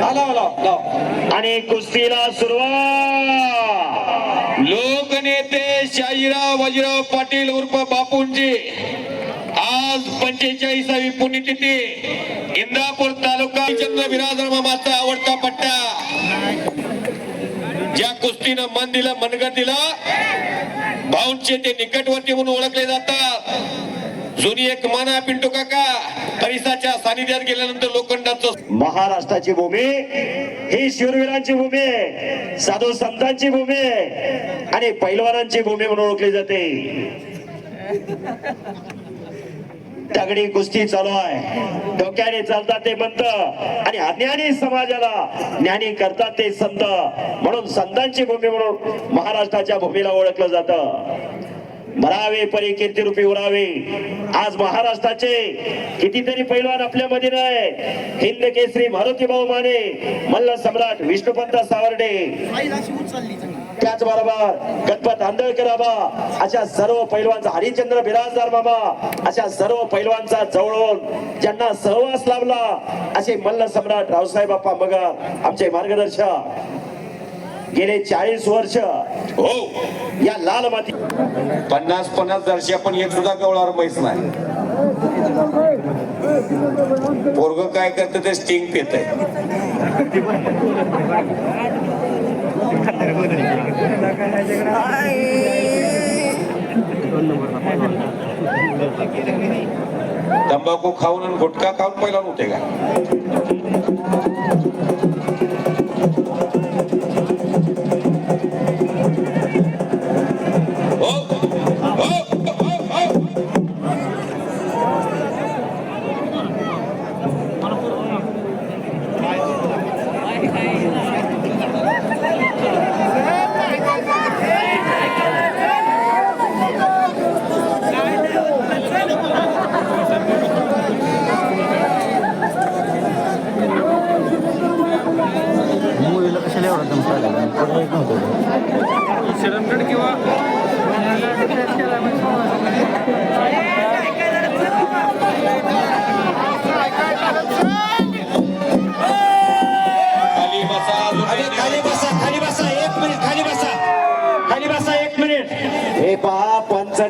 लाव. आणि कुस्तीला सुरुवात. लोकनेते शाहीराव वजीराव पाटील उर्फ बापूंची. आज पंचेचाळीसावी पुण्यतिथी. इंदापूर तालुका चंद्र बिराजर मामाचा आवडता पट्टा. ज्या कुस्तीनं मन दिलं मनगट दिलं भाऊंचे ते निकटवर्ती म्हणून ओळखले जातात. जुनी एक माना पिंटू काका परिसाच्या सानिध्यात गेल्यानंतर लोखंडाचं महाराष्ट्राची भूमी ही शूरवीरांची भूमी आहे साधू संतांची भूमी आहे आणि पैलवानांची भूमी म्हणून ओळखली जाते. दगडी कुस्ती चालू आहे. डोक्याने चालतात ते मंत आणि अज्ञानी समाजाला ज्ञानी करतात ते संत. म्हणून संतांची भूमी म्हणून महाराष्ट्राच्या भूमीला ओळखलं जातं. भरावे परी कीर्ती रूपी उरावे. आज महाराष्ट्राचे कितीतरी पैलवान आपल्या मध्ये आहे. हिंद केसरी मारुती भाऊ माने मल्ल सम्राट विष्णुपंत सावर्डे. त्याचबरोबर गणपत आंदळकर बाबा अशा सर्व पैलवानचा हरिचंद्र बिराजदार बाबा अशा सर्व पैलवानचा जवळून ज्यांना सहवास लाभला असे मल्ल सम्राट रावसाहेब बाप्पा मगर आमचे मार्गदर्शक गेले चाळीस वर्ष. हो. या लाल माती पन्नास पन्नास वर्षा पण एक सुद्धा गवळावर म्हैस नाही. पोरग काय करतं ते स्टिंग पेत तंबाखू खाऊन आणि गुटखा खाऊन पहिला नव्हते का?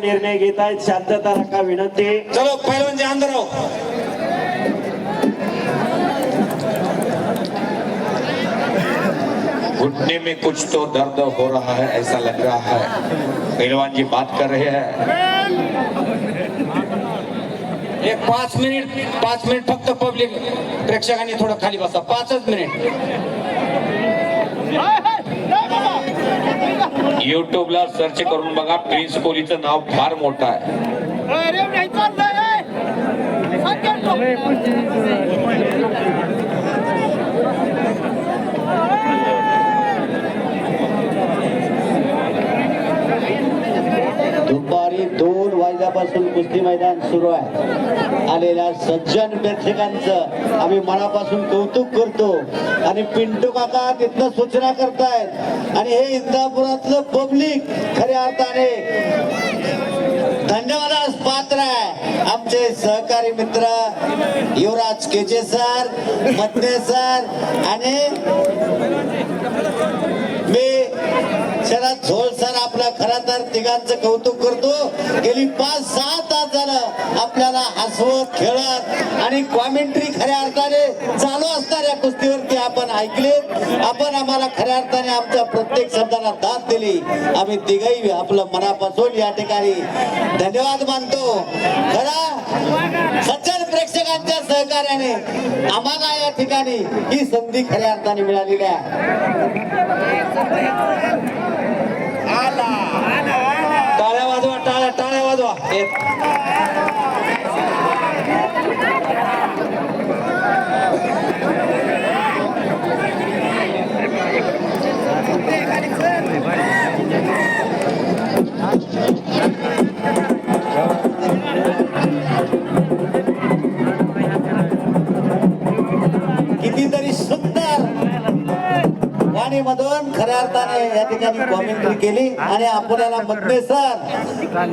निर्णय घेत आहेत. शांतता राखा विनंती. चलो पहलवान जी अंदर आओ घुटने में कुछ तो दर्द हो रहा है ऐसा लग रहा है। पहलवान जी बात कर रहे हैं। एक पाच मिनिट पाच मिनिट फक्त पब्लिक प्रेक्षकांनी थोडं खाली बसा. पाचच मिनिट. युट्यूबला सर्च करून बघा प्रिन्स कोहलीचं नाव फार मोठं आहे. दुपारी दोन वाजल्यापासून कुस्ती मैदान सुरू आहे. आलेल्या सज्जन प्रेक्षकांचं आम्ही मनापासून कौतुक करतो आणि पिंटू काका तिथनं सूचना करतायत. आणि हे इंदापुरातलं पब्लिक खऱ्या अर्थाने धन्यवादास पात्र आहे. आमचे सहकारी मित्र युवराज केचे सर मत्ने सर आणि शरद झोळ सर आपलं खरं तर तिघांचं कौतुक करतो. गेली पाच सहा तास झालं आपल्याला हसवत खेळत आणि कॉमेंट्री खऱ्या अर्थाने चालू असणाऱ्या कुस्तीवरती. आपण ऐकले. आपण आम्हाला खऱ्या अर्थाने आमच्या प्रत्येक शब्दाला दाद दिली. आम्ही तिघही आपलं मनापासून या ठिकाणी धन्यवाद मानतो. खरा सज्जन प्रेक्षकांच्या सहकार्याने आम्हाला या ठिकाणी ही संधी खऱ्या अर्थाने मिळालेली आहे टाळ्या वाजवा टाळ्या टाळ्या वाजवा एक. ठिकाणी कॉमेंट्री केली आणि आपल्याला मतने सर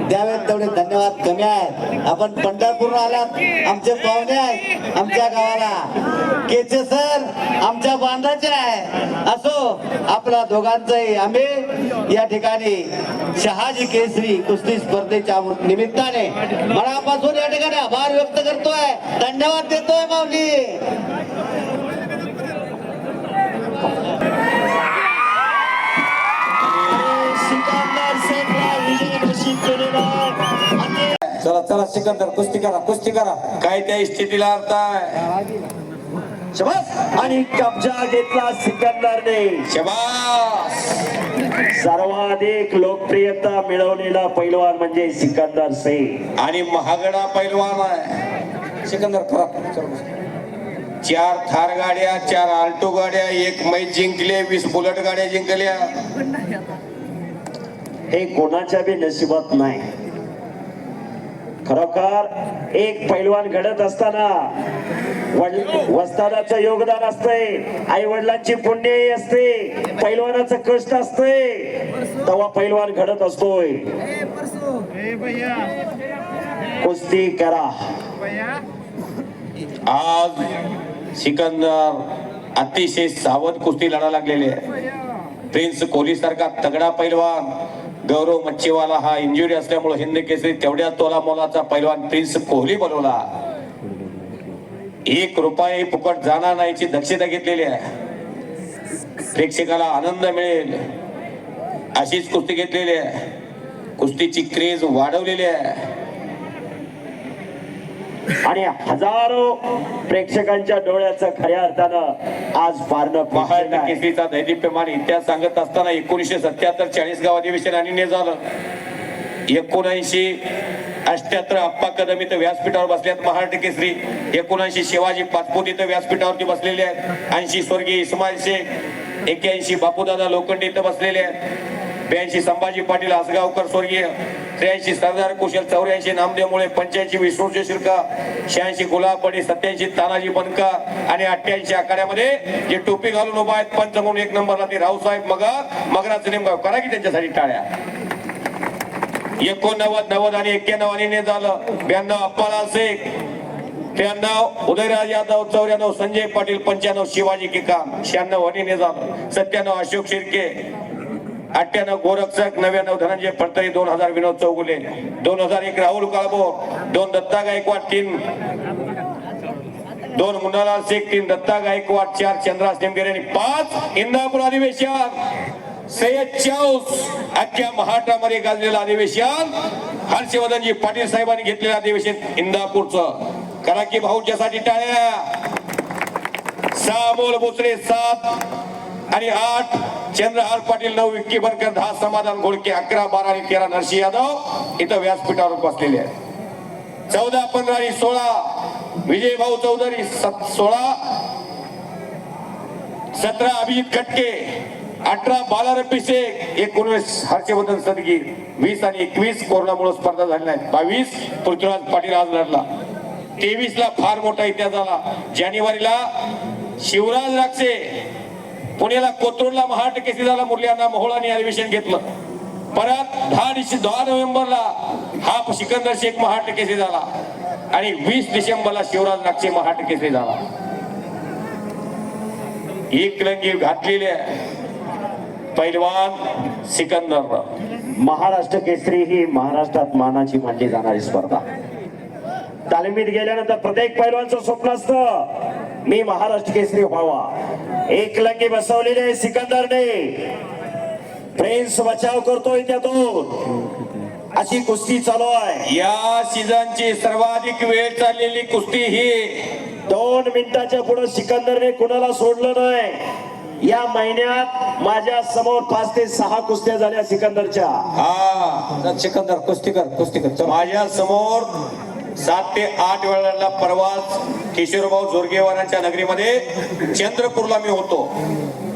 द्यावेत तेवढे धन्यवाद कमी आहेत. आपण पंढरपूर आलात आमचे पाहुणे आहेत आमच्या गावाला. केचे सर आमच्या बांधाचे आहे. असो आपला दोघांचंही आम्ही या ठिकाणी शहाजी केसरी कुस्ती स्पर्धेच्या निमित्ताने मनापासून या ठिकाणी आभार व्यक्त करतोय. धन्यवाद देतोय माऊली सिकंदर शेखला विजय घोषित केलेला आहे. चला चला सिकंदर कुस्ती करा कुस्ती करा. काय त्या स्थितीला अर्थ आहे शबास. आणि कब्जा घेतला सिकंदरने. शबास! सर्वाधिक लोकप्रियता मिळवलेला पैलवान म्हणजे सिकंदर शेख आणि महागडा पैलवान आहे. सिकंदर खरा. चार थार गाड्या चार आल्टो गाड्या एक मैच जिंकले वीस बुलेट गाड्या जिंकल्या. हे कोणाच्या बी नशिबात नाही. खरोखर एक पैलवान घडत असताना वडील- वस्तादाचं योगदान असतंय आई वडिलांची पुण्यही असते पैलवानाचं कष्ट असते तेव्हा पैलवान घडत असतोय. कुस्ती करा. आज सिकंदर अतिशय सावध कुस्ती लढा लागलेले आहे. प्रिन्स कोहली सारखा तगडा पैलवान गौरव मच्छीवाला हा इंजुरी असल्यामुळे हिंद केसरी तेवढ्या तोला मोलाचा पैलवान प्रिन्स कोहली बनवला. एक रुपये फुकट जाणार नाहीची दक्षता घेतलेली आहे. प्रेक्षकाला आनंद मिळेल. अशीच कुस्ती घेतलेली आहे. कुस्तीची क्रेज वाढवलेली आहे. आणि हजारो प्रेक्षकांच्या डोळ्याचं खऱ्या अर्थानं आज पारणं महाराष्ट्र. केसरीचा दैदिप्यमान इतिहास सांगत असताना एकोणीसशे सत्याहत्तर चाळीस गाव अधिवेशन आणि ने झालं एकोणऐंशी अष्ट्याहत्तर अप्पा कदम इथं व्यासपीठावर बसल्यात महाराष्ट्र केसरी. एकोणऐंशी शिवाजी पाचपूत इथं व्यासपीठावरती बसलेले आहेत. ऐंशी स्वर्गीय इस्माईल शेख. एक्क्याऐंशी बापूदादा लोखंडे इथं बसलेले आहेत. ब्याऐंशी संभाजी पाटील आसगावकर स्वर्गीय त्र्याऐंशी सरदार कुशल चौऱ्याऐंशी नामदेव मुळे पंच्याऐंशी विष्णूचे शिर्का शहाऐंशी गुलाबडी सत्याऐंशी तानाजी बनका आणि अठ्ठ्याऐंशी आखाड्यामध्ये जे टोपी घालून उभा आहेत पंच म्हणून एक नंबरला ते रावसाहेब मगा मगराचं नेमका करा की त्यांच्यासाठी टाळ्या? एकोणनव्वद नव्वद आणि एक्क्याण्णव आणि झालं. ब्याण्णव अप्पाला शेख. त्र्याण्णव उदयराज यादव चौऱ्याण्णव संजय पाटील पंच्याण्णव शिवाजी किकाम शहाण्णव अनिने झालं. सत्त्याण्णव अशोक शिर्के. अठ्ठ्याण्णव गोरक्षक नव्याण्णव धनंजय फडतरी दोन हजार विनोद चौगुले दोन हजार एक राहुल काळबो दोन दत्ता गायकवाड तीन दोन मुन्नालाल शेख तीन दत्ता गायकवाड चार चंद्रास नेमगेरे आणि पाच इंदापूर अधिवेशन. सेहेचाळीस अख्ख्या महाराष्ट्रामध्ये गाजलेलं अधिवेशन. हर्षवर्धनजी पाटील साहेबांनी घेतलेलं अधिवेशन इंदापूरचं. करा की भाऊच्यासाठी टाळ्या. सहा मोल बोचरे सात आणि आठ. चंद्रहार पाटील नऊ विक्की बनकर दहा समाधान घोडके अकरा बारा आणि तेरा नरसिंह यादव इथं व्यासपीठावर बसलेले आहेत. चौदा पंधरा आणि सोळा विजय भाऊ चौधरी सत- सोळा सतरा अभिजित खटके अठरा बालारपी शेख एकोणवीस हर्षवर्धन सदगीर वीस आणि एकवीस कोरोनामुळे स्पर्धा झाल्या आहेत बावीस पृथ्वीराज पाटील आज लढला. तेवीस ला फार मोठा इतिहास झाला. जानेवारीला शिवराज राक्षे पुण्याला कोथरूडला महाराष्ट्र केसरी झाला मुरल्यांना मोहोळाने अधिवेशन घेतलं. परत दहा डिसेंबर दहा नोव्हेंबरला हा सिकंदर शेख महाराष्ट्र झाला. आणि वीस डिसेंबरला शिवराज नागचे महाराष्ट्र झाला. एक लंगी घातलेली पैलवान सिकंदर महाराष्ट्र केसरी ही महाराष्ट्रात मानाची मानली जाणारी स्पर्धा. तालमीत गेल्यानंतर प्रत्येक पैलवानचं स्वप्न असतं. मी महाराष्ट्र केसरी व्हावा. एक लंगी बसवलेली आहे सिकंदरने. प्रिन्स बचाव करतोय त्यातून. अशी कुस्ती चालू आहे. या सीझनची सर्वाधिक वेळ चाललेली कुस्ती ही दोन मिनिटाच्या पुढे सिकंदरने कुणाला सोडलं नाही. या महिन्यात माझ्यासमोर पाच ते सहा कुस्त्या झाल्या सिकंदरच्या. हा. सिकंदर कुस्ती कर कुस्ती कर. चला. माझ्यासमोर सात ते आठ वेळाला प्रवास किशोरभाऊ जोरगेवारांच्या नगरीमध्ये चंद्रपूरला मी होतो.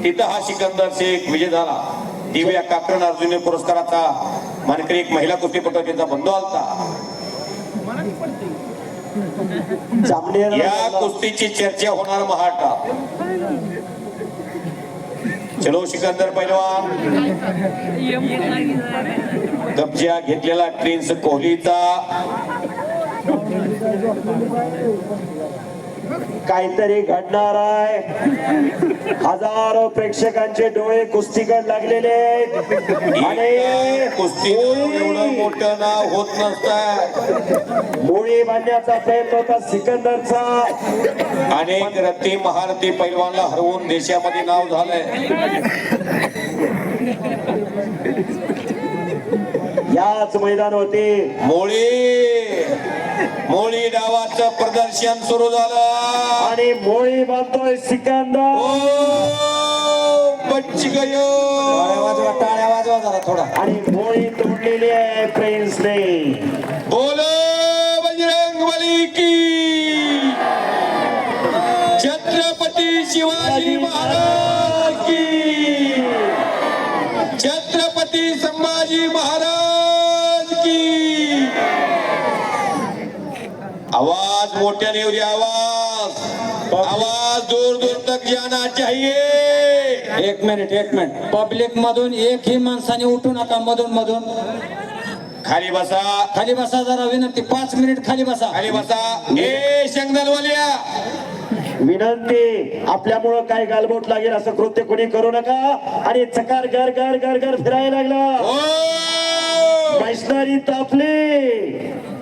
तिथं हा सिकंदर शेख विजय झाला. दिव्या काकरण अर्जुनी पुरस्काराचा मानकरी एक महिला कुस्तीपटू त्यांचा बंधू आलता. या कुस्तीची चर्चा होणार महाराष्ट्रात चलो सिकंदर पैलवान. कब्जा घेतलेला प्रिन्स कोहलीचा. काहीतरी घडणार आहे. हजारो प्रेक्षकांचे डोळे कुस्तीकड लागलेले आहेत. आणि कुस्ती एवढं मोठं नाव होत नसतं मुळी बांधण्याचा प्रयत्न होता सिकंदरचा. अनेक रत्ती महारथी पैलवानला हरवून देशामध्ये नाव झालंय. याच मैदानावरती मोळी! मोळी डावाचं प्रदर्शन सुरू झालं. आणि मोळी बांधतोय सिकंदर. बच्ची गयो. वाजवा टाळ्या वाजवा जरा थोडा. आणि मोळी तोडलेली आहे प्रिन्सने. बोलो बजरंग बली की. छत्रपती शिवाजी महाराज. मोठ्याने येऊ आवाज. आवाज दूर दूर तक जाना चाहिए. एक मिनिट एक मिनिट. पब्लिक मधून एकही माणसाने उठू नका मधून मधून. खाली बसा. खाली बसा जरा विनंती. पाच मिनिट खाली बसा. खाली बसा. ए शंगदलवालिया विनंती. आपल्यामुळं काय गालबोट लागेल असं कृत्य कोणी करू नका. आणि चकार गर गर गर गर फिरायला लागला. ओ मशिनरी तापली.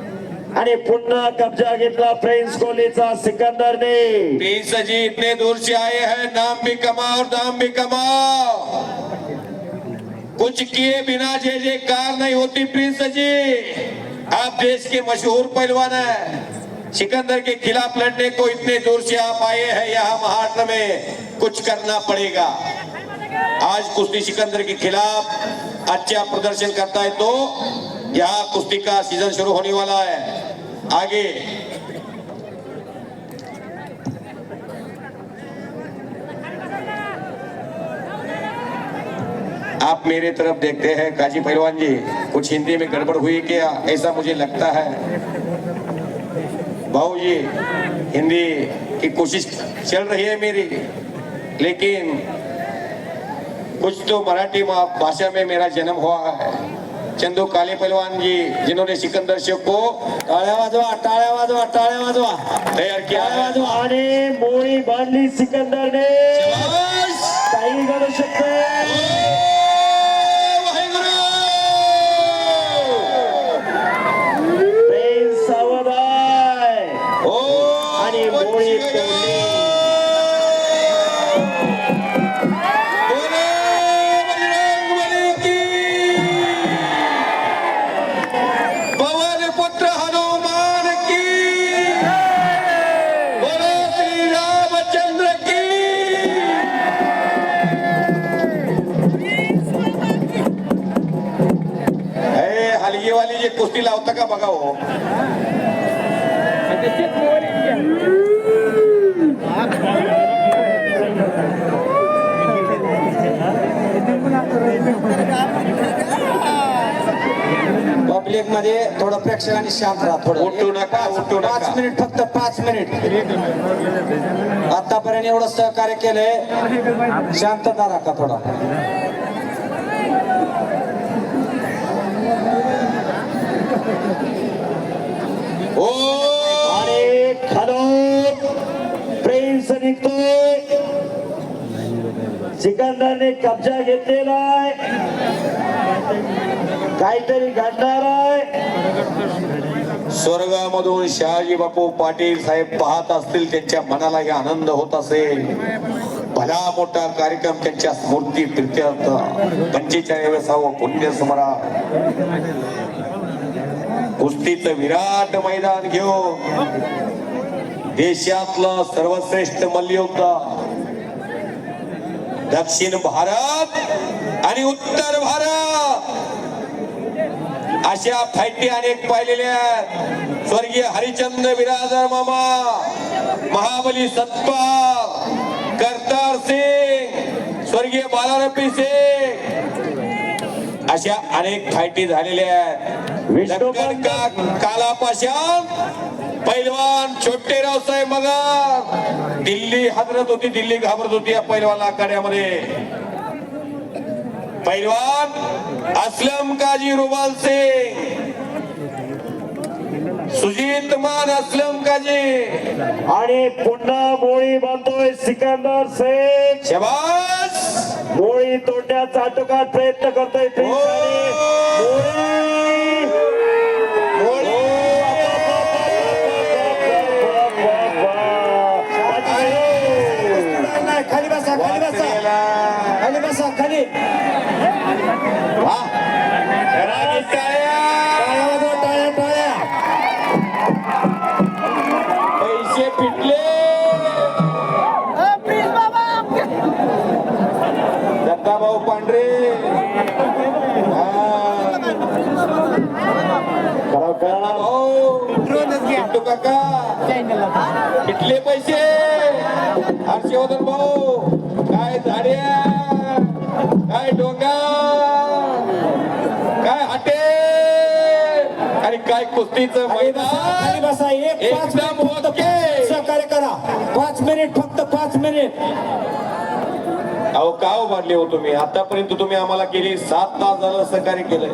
आणि पुन्हा कब्जा घेतला प्रिन्स कोहलीचा सिकंदरने. प्रिंस जी इतने दूर से आए हैं, नाम भी कमाओ दाम भी कमाओ। कुछ किए बिना जे जे कार नहीं होती प्रिंस जी आप देश के मशहूर पहलवान है। सिकंदर के खिलाफ लड़ने को इतने दूर से आप आए हैं, यहाँ महाराष्ट्र में कुछ करना पड़ेगा। आज कुश्ती सिकंदर के खिलाफ अच्छा प्रदर्शन करता है तो यहाँ कुश्ती का सीज़न शुरू होने वाला है। आगे। आप मेरे तरफ़ देखते हैं काजी पहलवान जी, कुछ हिंदी में गड़बड़ हुई क्या? ऐसा मुझे लगता है। भाऊ जी, हिंदी की कोशिश चल रही है मेरी, लेकिन कुछ तो मराठी भाषा में मेरा जन्म हुआ है। चंदू काले पहलवान जी जिन्होंने सिकंदर शेख को टाळ्या वाजवा टाळ्या वाजवा टाळ्या वाजवा तैयार किया। है आणि मोळी बांधली सिकंदरने! काही घडू शकते हे हलगी वाली जे कुस्ती लावता का बघा हो. पब्लिकमध्ये थोडं प्रेक्षकांनी शांत राहा थोडं. उठू नका, पाच- उठू नका. पाच मिनिट फक्त पाच मिनिट. आतापर्यंत एवढं सहकार्य केलंय. शांतता राखा थोडा ओ आणि खालून प्रिन्स निघतोय सिकंदरने कब्जा घेतलेला आहे. काहीतरी घडणार आहे. स्वर्गामधून शहाजी बापू पाटील साहेब पाहत असतील त्यांच्या मनालाही आनंद होत असेल. भला मोठा कार्यक्रम त्यांच्या स्मृती प्रित्यर्थ. पंचेचाळीसावं पुण्य स्मरा. कुस्तीचं विराट मैदान घेऊन देशातलं सर्वश्रेष्ठ मल्लयोद्धा. दक्षिण भारत आणि उत्तर भारत. अशा फायटी अनेक पाहिलेल्या आहेत. स्वर्गीय हरिचंद्र बिरादर मामा महाबली सत्पा करतार सिंग स्वर्गीय बालारपी सिंग अशा अनेक फायटी झालेल्या आहेत. विष्णू दक्कन का कालापाशान पैलवान छोटे रावसाहेब मगर दिल्ली हादरत होती दिल्ली घाबरत होती या पैलवान आखाड्यामध्ये. पैलवान असलम काजी रुबाल सिंग. सुजीत मान असलम काजी. आणि पुन्हा मोळी बांधतोय सिकंदर शेख शबास मोळी तोडण्याचा आटोकाट प्रयत्न करतोय भाऊ पिंटू काका पिटले पैसे. हर्षवर्धन भाऊ काय झाड्या काय डोंगा? काय हाटे? आणि काय कुस्तीचं मैदान? बसा एक पाच एकदम ओके. सहकार्य करा. पाच मिनिट फक्त पाच मिनिट. अहो का उभारले हो तुम्ही? आतापर्यंत तुम्ही आम्हाला गेली सात तास झालं सहकार्य केलंय.